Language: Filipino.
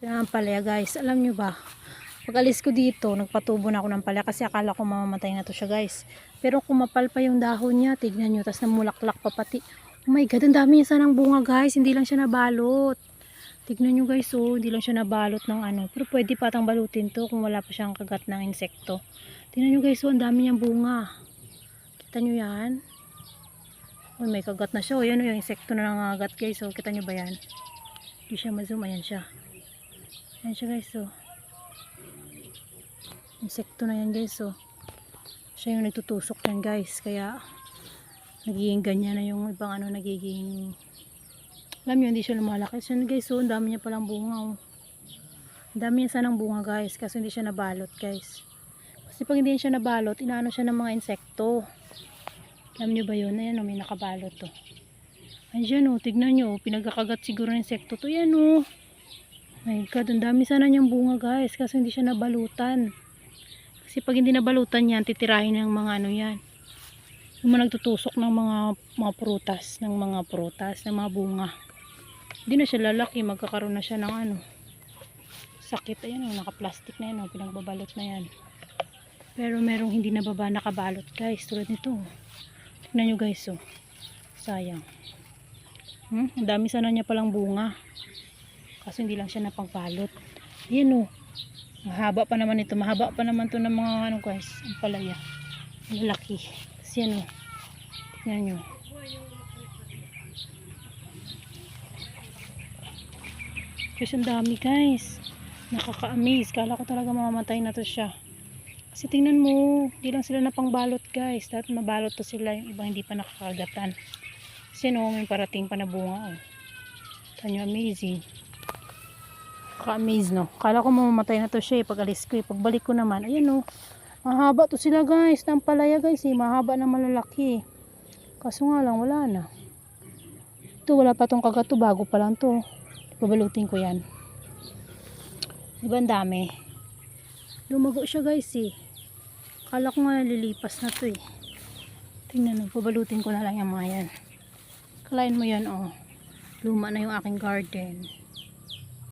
Ito na ang guys. Alam nyo ba? Pag alis ko dito, nagpatubo na ako ng palaya kasi akala ko mamamatay na to siya guys. Pero kumapal pa yung dahon niya. Tignan nyo. Tapos namulaklak pa pati. Oh my god, ang dami niya sanang bunga guys. Hindi lang siya nabalot. Tignan nyo guys oh. Hindi lang siya nabalot ng ano. Pero pwede patang balutin to kung wala pa siyang kagat ng insekto. Tignan nyo guys oh. Ang dami niyang bunga. Kita nyo yan? Uy, may kagat na siya. O, yan o, yung insekto na nangagat guys. O, kita nyo ba yan? Hindi siya ma-zoom. Ayan siya. Ayan siya guys. O. Insekto na yan guys. O. Siya yung nagtutusok yan guys. Kaya, nagiging ganyan na yung ibang ano, nagiging... Alam nyo, hindi siya lumalaki. So, guys, o, ang dami niya palang bunga. O. Ang dami niya sanang bunga guys. Kasi hindi siya nabalot guys. Kasi pag hindi siya nabalot, inaano siya ng mga insekto. Alam nyo ba yun? Ayan o, may nakabalot to. Andiyan o, tignan nyo. Pinagkakagat siguro ng insekto to. Yan o. My God, ang dami sana niyang bunga guys. Kasi hindi siya nabalutan. Kasi pag hindi nabalutan yan, titirahin ng mga ano yan. Yung mga nagtutusok ng mga, mga prutas. Ng mga prutas, ng mga bunga. Hindi na siya lalaki. Magkakaroon na siya ng ano. Sakit. Ayan o, naka-plastic na yan o. Pinagbabalot na yan. Pero merong hindi nababa nakabalot guys. Tulad nito. oh. Tignan nyo guys oh. Sayang. Hmm? Ang dami sana niya palang bunga. Kaso hindi lang siya napagbalot. Ayan oh. Mahaba pa naman ito. Mahaba pa naman to ng mga ano guys. Ang palaya. Malaki. Kasi yan oh. Tignan nyo. Kasi ang dami guys. Nakaka-amaze. Kala ko talaga mamamatay na to siya. Kasi tingnan mo, hindi lang sila napangbalot guys. Dapat mabalot to sila, yung iba hindi pa nakakagatan. Kasi no, may parating pa na bunga. Oh. Tanyo, amazing. Ka-amaze no. Kala ko mamamatay na to siya eh, pag alis ko eh. Pagbalik ko naman, ayan oh. Mahaba to sila guys, ng palaya guys eh. Mahaba na malalaki. Kaso nga lang, wala na. Ito, wala pa tong kagato, bago pa lang to. Babalutin ko yan. Diba ang dami? Lumago siya guys eh. Kala ko nga nalilipas na to eh. Tingnan mo, pabalutin ko na lang yung mga yan. Kalain mo yan oh. Luma na yung aking garden.